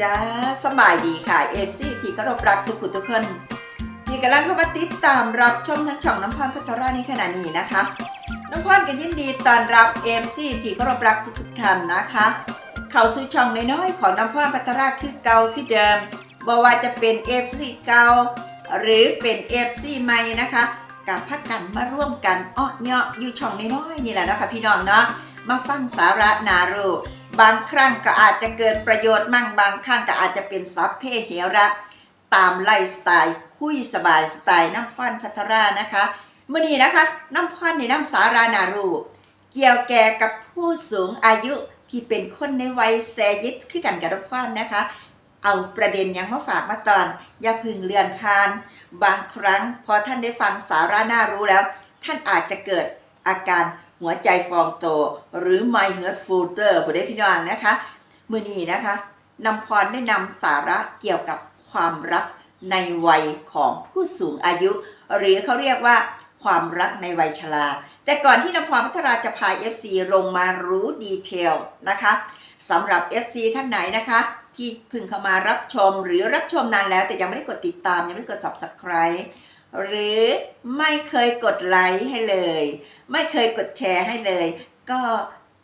จ้าสบายดีค่ะเอฟซีที่เคารพรักทุกคนทุกคนที่กำลังเข้ามาติดตามรับชมทั้งช่องน้ำพรพัทราในขณะนี้นะคะ น้ำพรกันยินดีต้อนรับเอฟซีที่เคารพรักทุกทุกท่านนะคะ เข้าสู่ช่องน้อยๆของน้ำพรพัทราคือเก่าคือเดิมบ่ว่าจะเป็นเอฟซีเก่าหรือเป็นเอฟซีใหม่นะคะกับพักกันมาร่วมกันอ้อเนาะอยู่ช่องน้อยๆนี่แหละนะคะพี่น้องเนาะมาฟังสาระนารู บางครั้งก็อาจจะเกิดประโยชน์มั่งบางครั้งก็อาจจะเป็นซับเพเหระตามไลฟ์สไตล์ คุยสบายสไตล์น้ำพรพัทรานะคะเมื่อนี้นะคะน้ำพรในน้ำสารานารู เกี่ยวแก่กับผู้สูงอายุที่เป็นคนในวัยแซยิดคือกันกับน้ำพรนะคะ เอาประเด็นยังมาฝากมาตอน อย่าพึงเลือนพาน บางครั้งพอท่านได้ฟังสาระน่ารู้แล้ว ท่านอาจจะเกิดอาการ หัวใจฟองโต หรือ My Heart Flutter ผู้ได้พี่น้องนะคะมือนี้นะคะนำพรได้นำสาระเกี่ยวกับความรักในวัยของผู้สูงอายุ หรือเขาเรียกว่าความรักในวัยชราแต่ก่อนที่นำพรพัทราจะพา FC ลงมารู้ดีเทลนะคะสำหรับ FC ท่านไหนนะคะ ที่เพิ่งเข้ามารับชมหรือรับชมนานแล้วแต่ยังไม่ได้กดติดตามยังไม่ได้กด subscribe หรือไม่เคยกดไลค์ให้เลย ไม่เคยกดแชร์ให้เลย ก็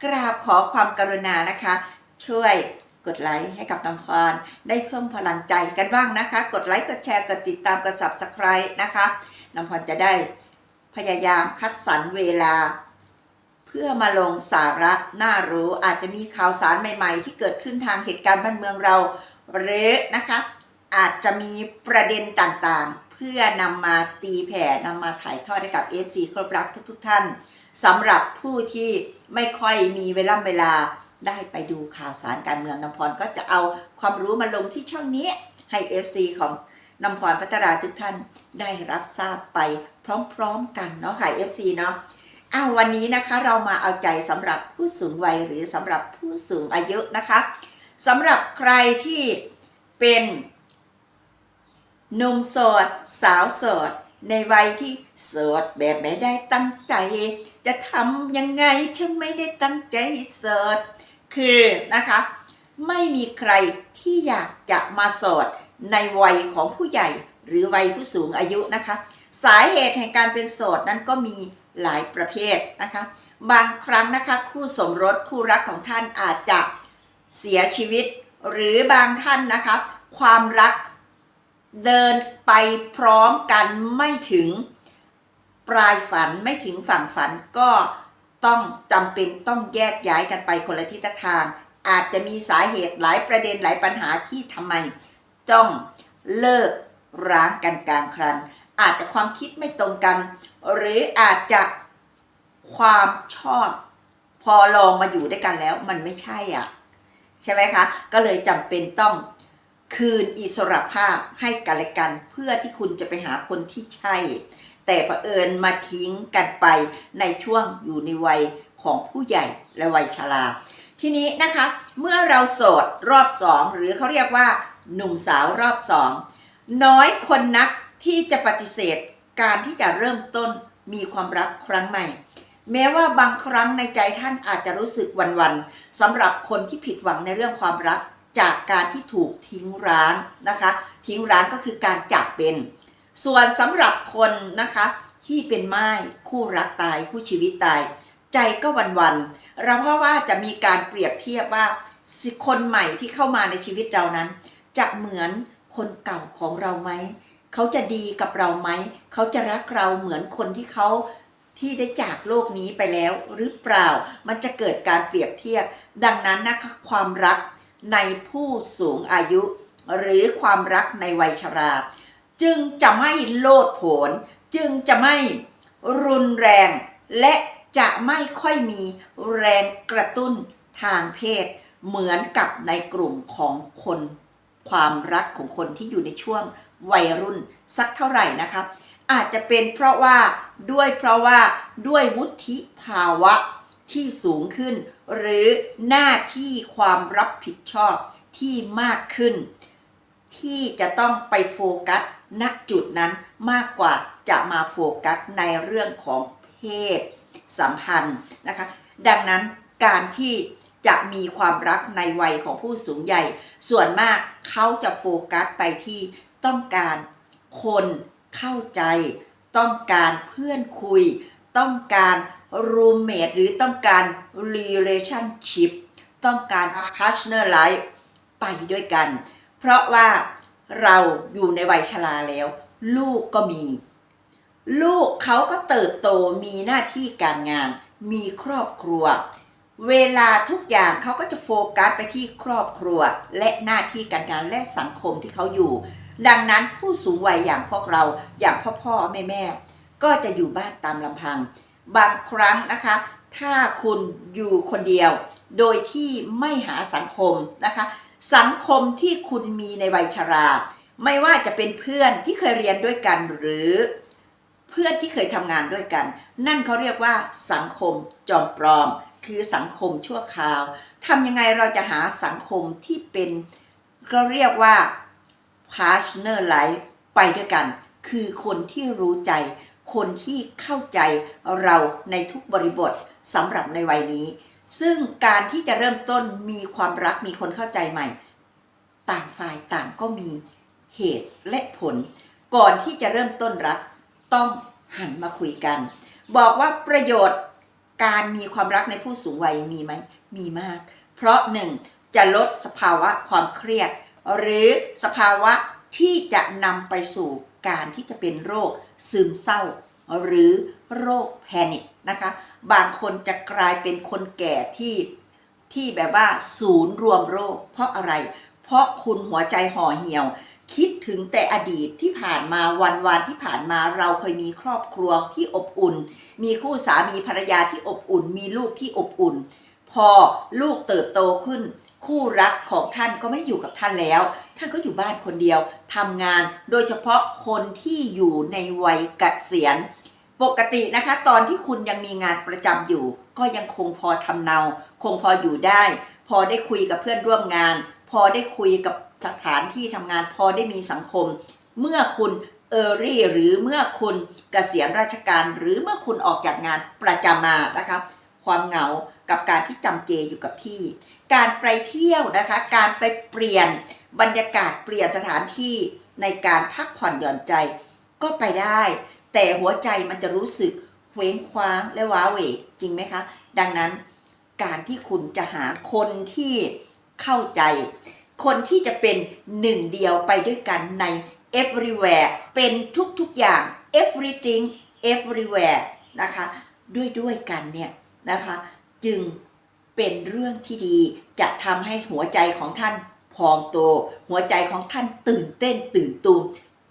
กราบขอความกรุณานะคะ ช่วยกดไลค์ให้กับน้ำพรได้เพิ่มพลังใจกันบ้างนะคะ กดไลค์กดแชร์กดติดตามกด subscribe นะคะน้ำพรจะได้พยายามคัดสรรเวลา เพื่อมาลงสาระน่ารู้อาจจะมีข่าวสารใหม่ ๆ ที่เกิดขึ้นทางเหตุการณ์บ้านเมืองเรา หรือนะคะ อาจจะมีประเด็นต่างๆ พื่อนำมาตีแผ่นำมาถ่ายทอดให้กับ FC ครบรักทุกๆท่านสำหรับผู้ที่ไม่ค่อยมีเวลาเวลาได้ไปดูข่าวสารการเมืองน้ำพรก็จะเอาความรู้มาลงที่ช่องนี้ให้ FC ของน้ำพรพัฒราทุกท่านได้รับทราบไปพร้อมๆกันเนาะค่ะ FC เนาะอ้าววันนี้นะคะเรามาเอาใจสำหรับผู้สูงวัยหรือสำหรับผู้สูงอายุนะคะสำหรับใครที่เป็น หนุ่มโสด สาวโสด ในวัยที่โสดแบบไม่ได้ตั้งใจ จะทำยังไงฉันไม่ได้ตั้งใจโสด คือนะคะ ไม่มีใครที่อยากจะมาโสด ในวัยของผู้ใหญ่ หรือวัยผู้สูงอายุนะคะ สาเหตุแห่งการเป็นโสดนั้นก็มีหลายประเภทนะคะ บางครั้งนะคะ คู่สมรสคู่รักของท่านอาจจะเสียชีวิต หรือบางท่านนะคะ ความรัก เดินไปพร้อมกันไม่ถึงปลายฝันไม่ถึงฝั่งฝันก็ต้องจำเป็นต้องแยกย้ายกันไปคนละทิศทาง อาจจะมีสาเหตุหลายประเด็นหลายปัญหาที่ทำไมต้องเลิกร้างกันกลางครัน อาจจะความคิดไม่ตรงกัน หรืออาจจะความชอบ พอลองมาอยู่ด้วยกันแล้วมันไม่ใช่อะ ใช่ไหมคะ ก็เลยจำเป็นต้อง คืนอิสรภาพให้กันและกัน เพื่อที่คุณจะไปหาคนที่ใช่ แต่เผอิญมาทิ้งกันไปในช่วงอยู่ในวัยของผู้ใหญ่และวัยชราทีนี้นะคะเมื่อเราโสดรอบสองหรือเขาเรียกว่า หนุ่มสาวรอบสองน้อยคนนักที่จะปฏิเสธการที่จะเริ่มต้นมีความรักครั้งใหม่ แม้ว่าบางครั้งในใจท่านอาจจะรู้สึกวันๆสำหรับคนที่ผิดหวังในเรื่องความรัก จากการที่ถูกทิ้งร้างนะคะ ทิ้งร้างก็คือการจากเป็น ส่วนสำหรับคนนะคะที่เป็นไม้คู่รักตายคู่ชีวิตตาย ใจก็วันๆเราเพราะว่าจะมีการเปรียบเทียบว่าคนใหม่ที่เข้ามาในชีวิตเรานั้นจะเหมือนคนเก่าของเราไหมเขาจะดีกับเราไหมเขาจะรักเราเหมือนคนที่เขาที่ได้จากโลกนี้ไปแล้วหรือเปล่ามันจะเกิดการเปรียบเทียบ ดังนั้นนะคะความรัก ในผู้สูงอายุ หรือความรักในวัยชรา จึงจะไม่โลดโผน จึงจะไม่รุนแรง และจะไม่ค่อยมีแรงกระตุ้นทางเพศ เหมือนกับในกลุ่มของคน ความรักของคนที่อยู่ในช่วงวัยรุ่นสักเท่าไหร่นะครับ อาจจะเป็นเพราะว่าด้วยเพราะว่าด้วยวุฒิภาวะ ที่สูงขึ้น หรือหน้าที่ความรับผิดชอบที่มากขึ้น ที่จะต้องไปโฟกัสณจุดนั้นมากกว่าจะมาโฟกัสในเรื่องของเพศสัมพันธ์นะคะ ดังนั้นการที่จะมีความรักในวัยของผู้สูงใหญ่ ส่วนมากเขาจะโฟกัสไปที่ต้องการคนเข้าใจ ต้องการเพื่อนคุย ต้องการ roommate หรือต้องการ relationship ต้องการ partner life ไปด้วยกัน เพราะว่าเราอยู่ในวัยชราแล้ว ลูกก็มี ลูกเขาก็เติบโตมีหน้าที่การงาน มีครอบครัว เวลาทุกอย่างเขาก็จะโฟกัสไปที่ครอบครัว และหน้าที่การงานและสังคมที่เขาอยู่ ดังนั้นผู้สูงวัยอย่างพวกเราอย่างพ่อพ่อแม่แม่ก็จะอยู่บ้านตามลำพัง บางครั้งนะคะ ถ้าคุณอยู่คนเดียว โดยที่ไม่หาสังคมนะคะ สังคมที่คุณมีในวัยชรา ไม่ว่าจะเป็นเพื่อนที่เคยเรียนด้วยกันหรือเพื่อนที่เคยทำงานด้วยกัน นั่นเขาเรียกว่าสังคมจอมปลอม คือสังคมชั่วคราวทำยังไงเราจะหาสังคมที่เป็นก็เรียกว่า partner life ไปด้วยกัน คือคนที่รู้ใจ คนที่เข้าใจเราในทุกบริบทสำหรับในวัยนี้ ซึ่งการที่จะเริ่มต้นมีความรักมีคนเข้าใจใหม่ ต่างฝ่ายต่างก็มีเหตุและผล ก่อนที่จะเริ่มต้นรัก ต้องหันมาคุยกัน บอกว่าประโยชน์การมีความรักในผู้สูงวัยมีไหมมีมาก เพราะหนึ่งจะลดสภาวะความเครียด หรือสภาวะที่จะนำไปสู่ การที่จะเป็นโรคซึมเศร้า หรือโรคแพนิคนะคะ บางคนจะกลายเป็นคนแก่ที่ที่แบบว่าศูนย์รวมโรค เพราะอะไร เพราะคุณหัวใจห่อเหี่ยว คิดถึงแต่อดีตที่ผ่านมาวันวันที่ผ่านมาเราเคยมีครอบครัวที่อบอุ่น มีคู่สามีภรรยาที่อบอุ่น มีลูกที่อบอุ่น พอลูกเติบโตขึ้น คู่รักของท่านก็ไม่ได้อยู่กับท่านแล้ว ท่านก็อยู่บ้านคนเดียวทำงานโดยเฉพาะคนที่อยู่ในวัยเกษียณ ปกตินะคะ ตอนที่คุณยังมีงานประจำอยู่ ก็ยังคงพอทำเนา คงพออยู่ได้ พอได้คุยกับเพื่อนร่วมงาน พอได้คุยกับสถานที่ทำงาน พอได้มีสังคม เมื่อคุณเออรี่หรือเมื่อคุณเกษียณราชการ หรือเมื่อคุณออกจากงานประจำมานะคะ ความเหงากับการที่จำเจอยู่กับที่ การไปเที่ยวนะคะ การไปเปลี่ยนบรรยากาศเปลี่ยนสถานที่ในการพักผ่อนหย่อนใจก็ไปได้ แต่หัวใจมันจะรู้สึกเคว้งคว้างและว้าเหวจริงไหมคะ ดังนั้นการที่คุณจะหาคนที่เข้าใจ คนที่จะเป็นหนึ่งเดียวไปด้วยกันใน everywhere เป็นทุกๆอย่าง everything everywhere นะคะ ด้วยด้วยกันเนี่ยนะคะ จึง เป็นเรื่องที่ดีจะทำให้หัวใจของท่านพองโต หัวใจของท่านตื่นเต้นตื่นตูม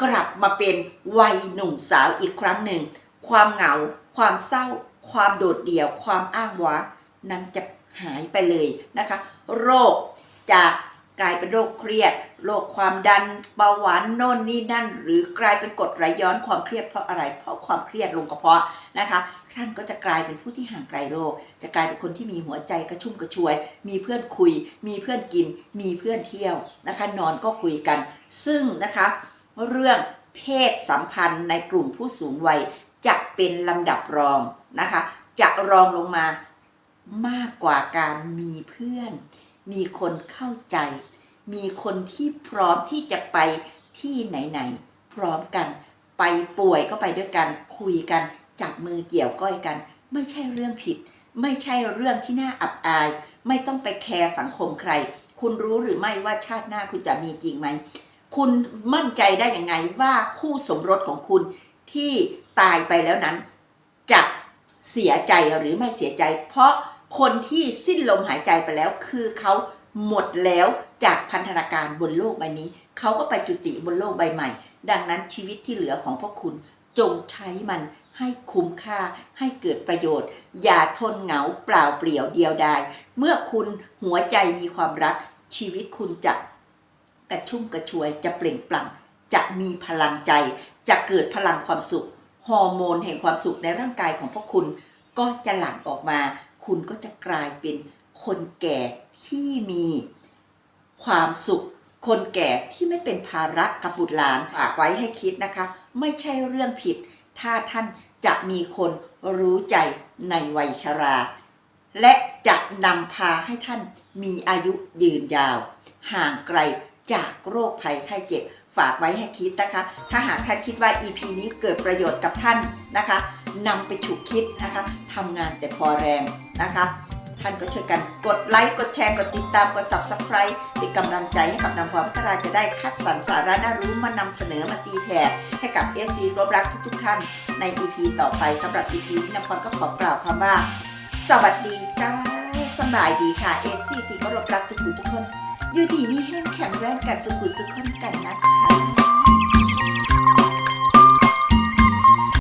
กลับมาเป็นวัยหนุ่มสาวอีกครั้งหนึ่ง ความเหงา ความเศร้า ความโดดเดี่ยว ความอ้างว้างนั้นจะหายไปเลยนะคะ โรคจาก กลายเป็นโรคเครียด โรคความดันเบาหวานโน่นนี่นั่น หรือกลายเป็นกดไหลย้อนความเครียดเพราะอะไร เพราะความเครียดลงกระเพาะนะคะ ท่านก็จะกลายเป็นผู้ที่ห่างไกลโรค จะกลายเป็นคนที่มีหัวใจกระชุ่มกระชวย มีเพื่อนคุย มีเพื่อนกิน มีเพื่อนเที่ยวนะคะ นอนก็คุยกัน ซึ่งนะคะ เรื่องเพศสัมพันธ์ในกลุ่มผู้สูงวัยจะเป็นลำดับรองนะคะ จะรองลงมามากกว่าการมีเพื่อน มีคนเข้าใจ มีคนที่พร้อมที่จะไปที่ไหนๆ พร้อมกัน ไปป่วยก็ไปด้วยกัน คุยกัน จับมือเกี่ยวก้อยกัน ไม่ใช่เรื่องผิด ไม่ใช่เรื่องที่น่าอับอาย ไม่ต้องไปแคร์สังคมใคร คุณรู้หรือไม่ว่าชาติหน้าคุณจะมีจริงไหม คุณมั่นใจได้ยังไงว่าคู่สมรสของคุณที่ตายไปแล้วนั้นจะเสียใจหรือไม่เสียใจ เพราะ คนที่สิ้นลมหายใจไปแล้วคือเขาหมดแล้วจากพันธนาการบนโลกใบนี้ เขาก็ไปจุติบนโลกใบใหม่ ดังนั้นชีวิตที่เหลือของพวกคุณจงใช้มันให้คุ้มค่าให้เกิดประโยชน์ อย่าทนเหงาเปล่าเปลี่ยวเดียวดาย เมื่อคุณหัวใจมีความรัก ชีวิตคุณจะกระชุ่มกระชวยจะเปล่งปลั่งจะมีพลังใจ จะเกิดพลังความสุข ฮอร์โมนแห่งความสุขในร่างกายของพวกคุณ ก็จะหลั่งออกมา คุณก็จะกลายเป็นคนแก่ที่มีความสุข คนแก่ที่ไม่เป็นภาระกับบุตรหลานฝากไว้ให้คิดนะคะ ไม่ใช่เรื่องผิด ถ้าท่านจะมีคนรู้ใจในวัยชรา และจะนำพาให้ท่านมีอายุยืนยาว ห่างไกลจากโรคภัยไข้เจ็บ ฝากไว้ให้คิดนะคะ ถ้าหากท่านคิดว่า EP นี้เกิดประโยชน์กับท่านนะคะ นำไปฉุกคิดนะคะทำงานแต่พอแรงนะคะ ท่านก็ช่วยกันกดไลค์ กดแชร์ กดติดตาม กด subscribe เป็นกำลังใจให้กับนำพรพัฒนาจะได้คัดสรรสาระน่ารู้มานำเสนอมาตีแผ่ให้กับ FC รบรักทุกๆท่านใน EP ต่อไปสำหรับ EP นี้นำพรก็ขอกล่าวคำว่า สวัสดีจ้าสบายดีค่ะ FC ที่เคารพรักทุกทุกคนอยู่ดีมีแห้งแข็งแรงกันสุขุสุขคนกันนะคะ